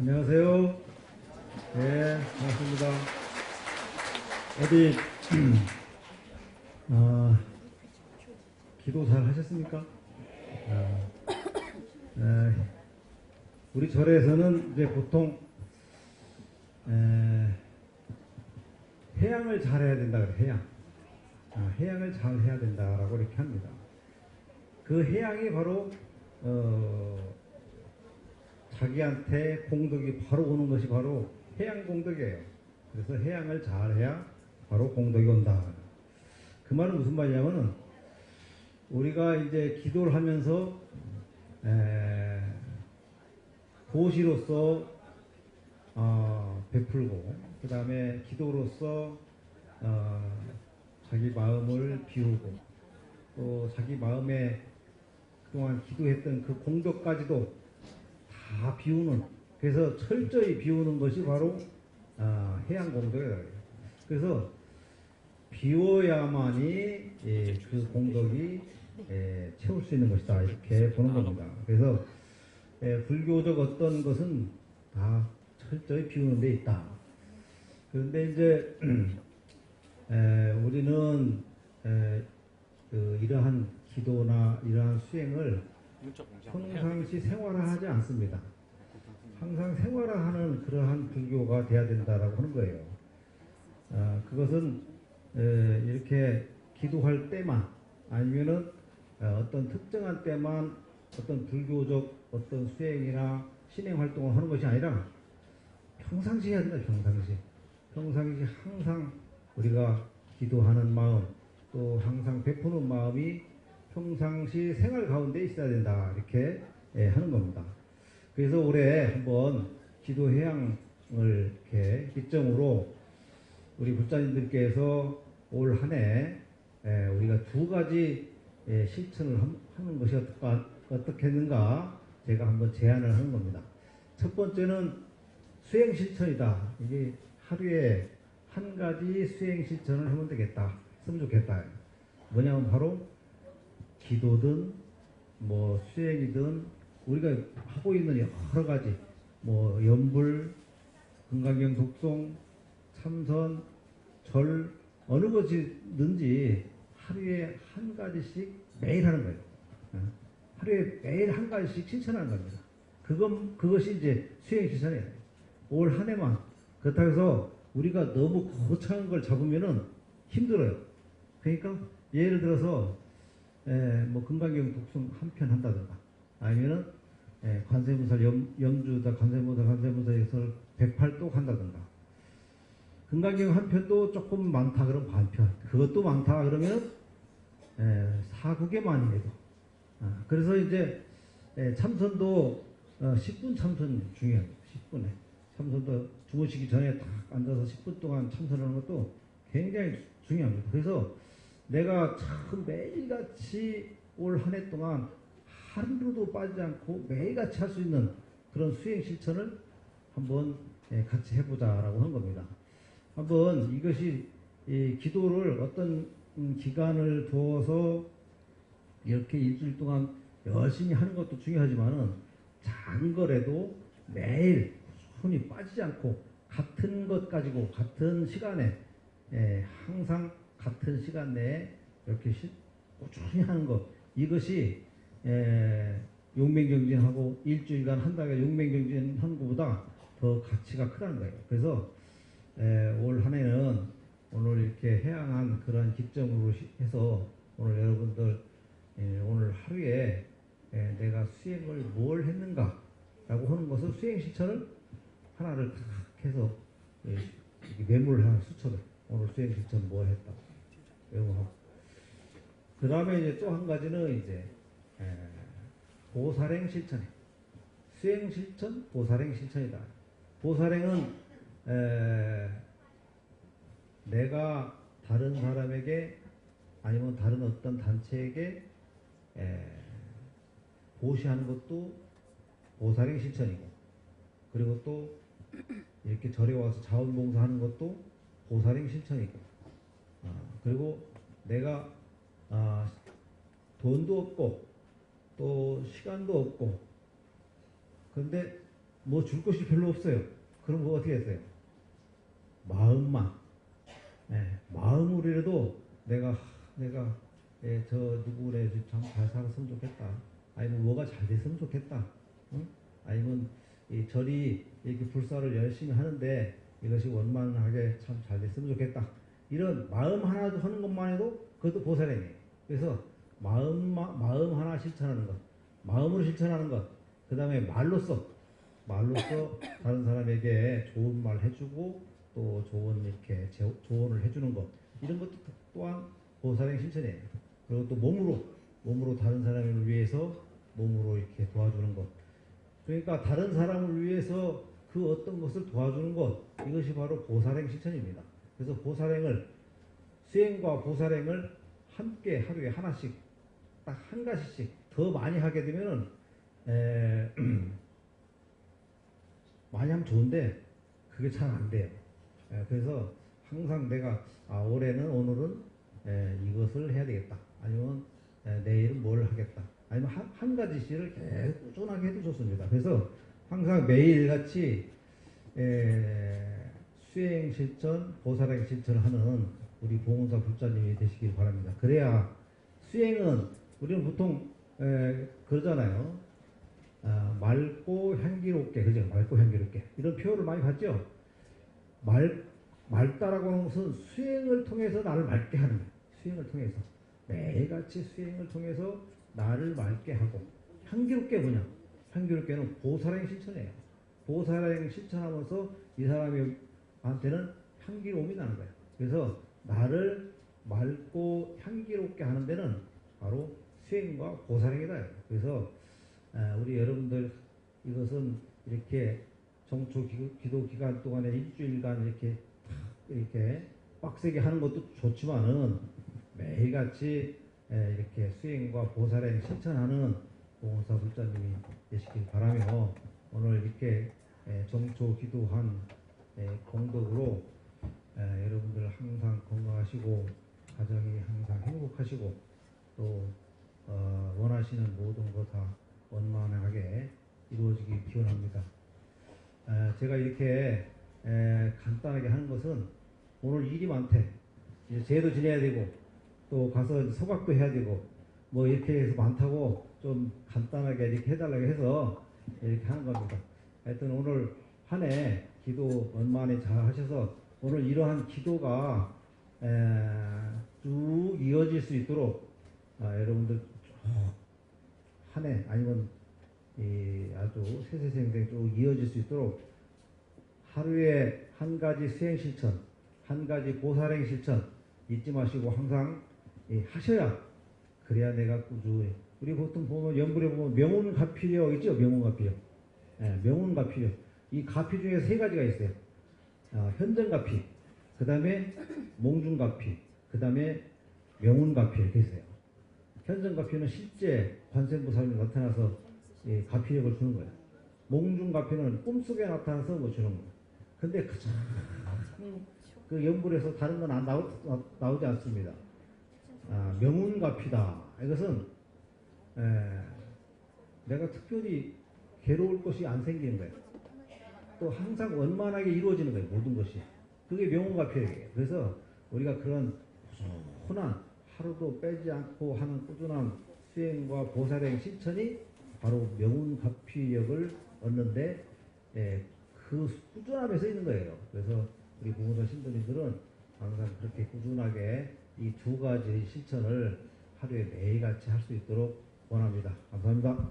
안녕하세요. 네, 반갑습니다. 어디, 아, 기도 잘 하셨습니까? 아, 에, 우리 절에서는 이제 보통, 에, 해양을 잘 해야 된다 그래, 해양. 아, 해양을 잘 해야 된다라고 이렇게 합니다. 그 해양이 바로, 어, 자기한테 공덕이 바로 오는 것이 바로 해양 공덕이에요. 그래서 해양을 잘해야 바로 공덕이 온다. 그 말은 무슨 말이냐면은 우리가 이제 기도를 하면서 에, 보시로서 어, 베풀고 그 다음에 기도로서 어, 자기 마음을 비우고 또 자기 마음에 그동안 기도했던 그 공덕까지도 다 비우는 그래서 철저히 비우는 것이 바로 아, 해양 공덕이에요. 그래서 비워야만이 예, 그 공덕이 예, 채울 수 있는 것이다 이렇게 보는 겁니다. 그래서 예, 불교적 어떤 것은 다 철저히 비우는 데 있다. 그런데 이제 에, 우리는 에, 그 이러한 기도나 이러한 수행을 평상시 생활화하지 않습니다. 항상 생활화하는 그러한 불교가 돼야 된다라고 하는 거예요. 아, 그것은 에, 이렇게 기도할 때만 아니면은 어, 어떤 특정한 때만 어떤 불교적 어떤 수행이나 신행 활동을 하는 것이 아니라 평상시 해야 된다. 평상시. 평상시 항상 우리가 기도하는 마음 또 항상 베푸는 마음이 평상시 생활 가운데 있어야 된다. 이렇게 예, 하는 겁니다. 그래서 올해 한번 기도 해양을 이렇게 기점으로 우리 불자님들께서 올 한해 예, 우리가 두 가지 예, 실천을 함- 하는 것이 어떨까, 어떻겠는가 제가 한번 제안을 하는 겁니다. 첫 번째는 수행 실천이다. 이게 하루에 한 가지 수행 실천을 하면 되겠다. 했으면 좋겠다. 뭐냐면 바로 기도든 뭐 수행이든 우리가 하고 있는 여러 가지 뭐 연불, 금강경 독송, 참선, 절 어느 것이든지 하루에 한 가지씩 매일 하는 거예요. 어? 하루에 매일 한 가지씩 실천하는 겁니다. 그건 그것이 이제 수행 실천이에요. 올 한 해만 그렇다고 해서 우리가 너무 거창한 걸 잡으면은 힘들어요. 그러니까 예를 들어서 에, 뭐 금강경 독송 한 편 한다든가 아니면은 에, 관세음살 염, 염주다 관세음보다 관세음보다에서 108독 한다든가. 금강경 한 편도 조금 많다 그러면 반편. 그것도 많다 그러면 에, 사국에만 해도. 아, 그래서 이제 에, 참선도 어, 10분 참선 중요합니다 10분에. 참선도 주무시기 전에 딱 앉아서 10분 동안 참선하는 것도 굉장히 중요합니다. 그래서 내가 참 매일같이 올 한 해 동안 하루도 빠지지 않고 매일같이 할 수 있는 그런 수행 실천을 한번 예, 같이 해보자라고 한 겁니다. 한번 이것이 이 기도를 어떤 음, 기간을 두어서 이렇게 일주일 동안 열심히 하는 것도 중요하지만은 작은 거라도 매일 손이 빠지지 않고 같은 것 가지고 같은 시간에 예, 항상 같은 시간 내에 이렇게 시- 꾸준히 하는 것 이것이 에, 용맹경진하고 일주일간 한 달에 용맹경진 하는 것보다 더 가치가 크다는 거예요. 그래서 올 한 해는 오늘 이렇게 해양한 그런 기점으로 시- 해서 오늘 여러분들 에, 오늘 하루에 에, 내가 수행을 뭘 했는가 라고 하는 것을 수행 실천을 하나를 탁 해서 메모를 하나 수첩에 오늘 수행 실천 뭘 했다 메 모하고 그 다음에 이제 또 한 가지는 이제 에, 보살행 실천이 수행 실천, 보살행 실천이다. 보살행은 에, 내가 다른 사람에게 아니면 다른 어떤 단체에게 에, 보시하는 것도 보살행 실천이고 그리고 또 이렇게 절에 와서 자원봉사하는 것도 보살행 실천이고. 아, 그리고 내가 아, 돈도 없고 또 시간도 없고 그런데 뭐 줄 것이 별로 없어요. 그럼 뭐 어떻게 했어요? 마음만. 예, 마음으로라도 내가 하, 내가 예, 저 누구래 참잘 살았으면 좋겠다. 아니면 뭐가 잘 됐으면 좋겠다. 응? 아니면 이 절이 이렇게 불사를 열심히 하는데 이것이 원만하게 참 잘 됐으면 좋겠다. 이런 마음 하나 하는 것만 해도 그것도 보살행이에요. 그래서 마음 마음 하나 실천하는 것, 마음으로 실천하는 것, 그 다음에 말로써 말로써 다른 사람에게 좋은 말 해주고 또 좋은 이렇게 제- 조언을 해주는 것 이런 것도 또한 보살행 실천이에요. 그리고 또 몸으로 몸으로 다른 사람을 위해서 몸으로 이렇게 도와주는 것. 그러니까 다른 사람을 위해서 그 어떤 것을 도와주는 것 이것이 바로 보살행 실천입니다. 그래서 보살행을 수행과 보살행을 함께 하루에 하나씩 딱 한 가지씩 더 많이 하게 되면은 에, 많이 하면 좋은데 그게 잘 안 돼요. 에, 그래서 항상 내가 아, 올해는 오늘은 에, 이것을 해야 되겠다. 아니면 에, 내일은 뭘 하겠다. 아니면 한, 한 가지씩을 계속 꾸준하게 해도 좋습니다. 그래서 항상 매일같이 에, 수행 실천, 보살행 실천을 하는 우리 봉은사 불자님이 되시길 바랍니다. 그래야 수행은 우리는 보통 에, 그러잖아요. 아, 맑고 향기롭게, 그죠? 맑고 향기롭게. 이런 표현을 많이 봤죠? 말, 맑다라고 하는 것은 수행을 통해서 나를 맑게 하는 거예요. 수행을 통해서. 매일같이 수행을 통해서 나를 맑게 하고, 향기롭게 뭐냐? 향기롭게는 보살행 실천이에요. 보살행 실천하면서 이 사람 한테는 향기로움이 나는 거예요. 그래서 나를 맑고 향기롭게 하는 데는 바로 수행과 보살행이다. 그래서 아, 우리 여러분들 이것은 이렇게 정초 기- 기도 기간 동안에 일주일간 이렇게 탁 이렇게 빡세게 하는 것도 좋지만은 매일같이 에, 이렇게 수행과 보살행 실천하는 봉사 불자님이 되시길 바라며 오늘 이렇게 에, 정초 기도한 에, 공덕으로 에, 여러분들 항상 건강하시고 가정이 항상 행복하시고 또 어, 원하시는 모든 거 다 원만하게 이루어지기 기원합니다. 에, 제가 이렇게 에, 간단하게 하는 것은 오늘 일이 많대. 이제 제도 지내야 되고 또 가서 소각도 해야 되고 뭐 이렇게 해서 많다고 좀 간단하게 이렇게 해달라고 해서 이렇게 하는 겁니다. 하여튼 오늘 한 해 기도 원만히 잘 하셔서 오늘 이러한 기도가 에, 쭉 이어질 수 있도록 아, 여러분들 한 해 아니면 이 아주 세세생생 쭉 이어질 수 있도록 하루에 한 가지 수행 실천, 한 가지 보살행 실천 잊지 마시고 항상 이 하셔야 그래야 내가 꾸준히 우리 보통 보면 연불에 보면 명운가필요 있죠? 명운가필요 예, 명운가필요 이 가피 중에 세 가지가 있어요. 아, 현전가피 그 다음에 몽중가피 그 다음에 명운가피 이렇게 있어요. 현전가피는 실제 관세음보살이 나타나서 이 가피력을 주는 거예요. 몽중가피는 꿈속에 나타나서 뭐 주는 거예요. 근데 가장 그 연불에서 다른 건 안 나오, 나오지 않습니다. 아, 명운가피다. 이것은 에, 내가 특별히 괴로울 것이 안 생기는 거예요. 또 항상 원만하게 이루어지는 거예요. 모든 것이. 그게 명운가피예요. 그래서 우리가 그런 꾸준한 하루도 빼지 않고 하는 꾸준한 수행과 보살행 실천이 바로 명운가피력을 얻는데 에, 그 꾸준함에 서 있는 거예요. 그래서 우리 공무원 신도님들은 항상 그렇게 꾸준하게 이 두 가지 실천을 하루에 매일같이 할 수 있도록 원합니다. 감사합니다.